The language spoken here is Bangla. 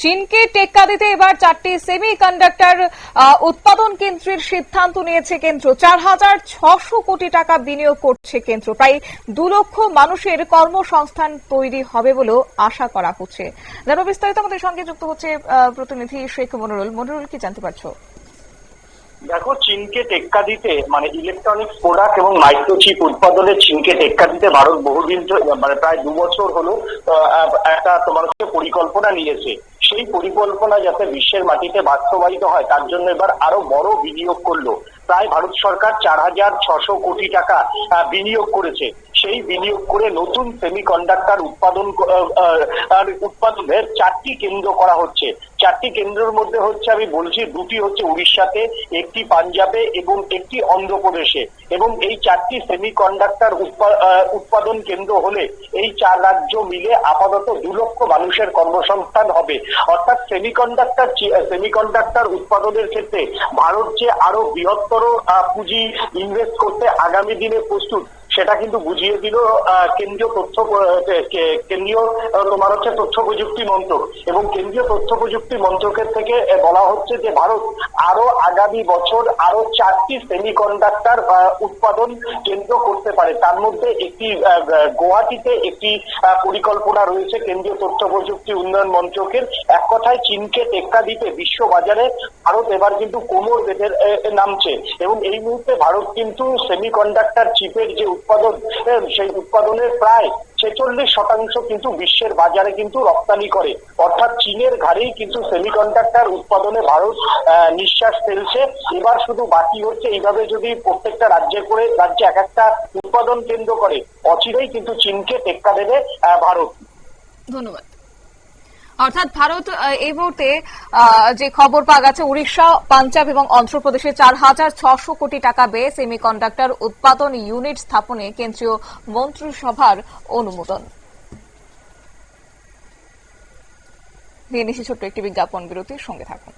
চীনকে টেক্কা দিতে এবার চারটি সেমি কন্ডাক্টর উৎপাদন কেন্দ্রের সিদ্ধান্ত নিয়েছে কেন্দ্র। চার হাজার ছশো কোটি টাকা বিনিয়োগ করছে কেন্দ্র। প্রায় দু লক্ষ মানুষের কর্মসংস্থান তৈরি হবে বলেও আশা করা হচ্ছে। জানো বিস্তারিত আমাদের সঙ্গে যুক্ত হচ্ছে প্রতিনিধি শেখ মনুরুল। মনুরুল, কি জানতে পারছ? দেখো, চীনকে টেক্কা দিতে মানে ইলেকট্রনিক্স প্রোডাক্ট এবং মাইক্রোচিপ উৎপাদনে চীনকে টেক্কা দিতে ভারত বহুদিন মানে প্রায় দু বছর হলো একটা তোমার পরিকল্পনা নিয়েছে। সেই পরিকল্পনা যাতে বিশ্বের মাটিতে বাস্তবায়িত হয়, তার জন্য এবার আরও বড় বিনিয়োগ করল। প্রায় ভারত সরকার চার হাজার ছশো কোটি টাকা বিনিয়োগ করেছে। সেই বিনিয়োগ করে নতুন সেমিকন্ডাক্টর উৎপাদন উৎপাদনের চারটি কেন্দ্র করা হচ্ছে। চারটি কেন্দ্রের মধ্যে হচ্ছে আমি বলছি, দুটি হচ্ছে উড়িষ্যাতে, একটি পাঞ্জাবে এবং একটি অন্ধ্রপ্রদেশে। এবং এই চারটি সেমিকন্ডাক্টর উৎপাদন কেন্দ্র হলে এই চার রাজ্য মিলে আপাতত দু লক্ষ মানুষের কর্মসংস্থান হবে। অর্থাৎ সেমিকন্ডাক্টর সেমিকন্ডাক্টর উৎপাদনের ক্ষেত্রে ভারত যে আরও বৃহত্তর পুঁজি ইনভেস্ট করতে আগামী দিনে প্রস্তুত সেটা কিন্তু বুঝিয়ে দিল কেন্দ্রীয় তথ্য কেন্দ্রীয় তোমার হচ্ছে তথ্য প্রযুক্তি মন্ত্রক। এবং কেন্দ্রীয় তথ্য প্রযুক্তি মন্ত্রকের থেকে বলা হচ্ছে যে ভারত আরও আগামী বছর আরও চারটি সেমিকন্ডাক্টর উৎপাদন কেন্দ্র করতে পারে। তার মধ্যে একটি গুয়াহাটিতে একটি পরিকল্পনা রয়েছে কেন্দ্রীয় তথ্য প্রযুক্তি উন্নয়ন মন্ত্রকের। এক কথায় চীনকে টেক্কা দিতে বিশ্ব বাজারে ভারত এবার কিন্তু কোমর বেঁধে নামছে। এবং এই মুহূর্তে ভারত কিন্তু সেমিকন্ডাক্টর চিপের যে উৎপাদন সেই উৎপাদনের প্রায় ছেচল্লিশ শতাংশ কিন্তু বিশ্বের বাজারে কিন্তু রপ্তানি করে। অর্থাৎ চীনের ঘাড়েই কিন্তু সেমিকন্ডাক্টর উৎপাদনে ভারত নিঃশ্বাস ফেলছে। এবার শুধু বাকি হচ্ছে এইভাবে যদি প্রত্যেকটা রাজ্যে করে, রাজ্যে এক একটা উৎপাদন কেন্দ্র করে, অচিরেই কিন্তু চীনকে টেক্কা দেবে ভারত। ধন্যবাদ। অর্থাৎ ভারত এই মুহূর্তে যে খবর পাওয়া গেছে, উড়িষ্যা, পাঞ্জাব এবং অন্ধ্রপ্রদেশে চার হাজার ছশো কোটি টাকা ব্যয়ে সেমিকন্ডাক্টর উৎপাদন ইউনিট স্থাপনে কেন্দ্রীয় মন্ত্রিসভার অনুমোদন। নিয়ে নিচ্ছি ছোট্ট একটি বিজ্ঞাপন, বিরতির সঙ্গে থাকুন।